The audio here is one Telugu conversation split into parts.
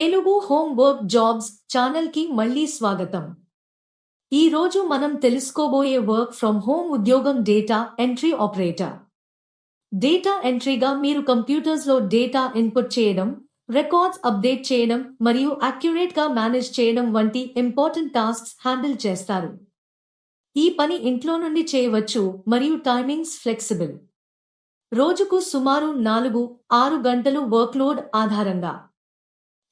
తెలుగు హోమ్ వర్క్ జాబ్స్ ఛానల్కి మళ్ళీ స్వాగతం. ఈ రోజు మనం తెలుసుకోబోయే వర్క్ ఫ్రమ్ హోమ్ ఉద్యోగం డేటా ఎంట్రీ ఆపరేటర్. డేటా ఎంట్రీగా మీరు కంప్యూటర్స్లో డేటా ఇన్పుట్ చేయడం రికార్డ్స్ అప్డేట్ చేయడం మరియు యాక్యురేట్గా మేనేజ్ చేయడం వంటి ఇంపార్టెంట్ టాస్క్స్ హ్యాండిల్ చేస్తారు. ఈ పని ఇంట్లో నుండి చేయవచ్చు మరియు టైమింగ్స్ ఫ్లెక్సిబుల్. రోజుకు సుమారు నాలుగు ఆరు గంటలు వర్క్లోడ్ ఆధారంగా.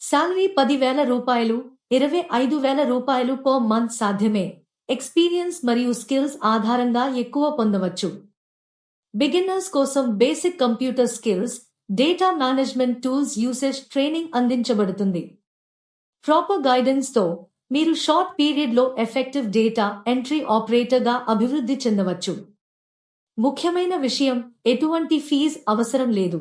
శాలరీ పదివేల రూపాయలు ఇరవై ఐదు వేల రూపాయలు పర్ మంత్ సాధ్యమే. ఎక్స్పీరియన్స్ మరియు స్కిల్స్ ఆధారంగా ఎక్కువ పొందవచ్చు. బిగిన్నర్స్ కోసం basic computer skills data management tools usage training అందించబడుతుంది. ప్రాపర్ గైడెన్స్తో మీరు షార్ట్ పీరియడ్లో ఎఫెక్టివ్ డేటా ఎంట్రీ ఆపరేటర్గా అభివృద్ధి చెందవచ్చు. ముఖ్యమైన విషయం ఎటువంటి ఫీజ్ అవసరం లేదు.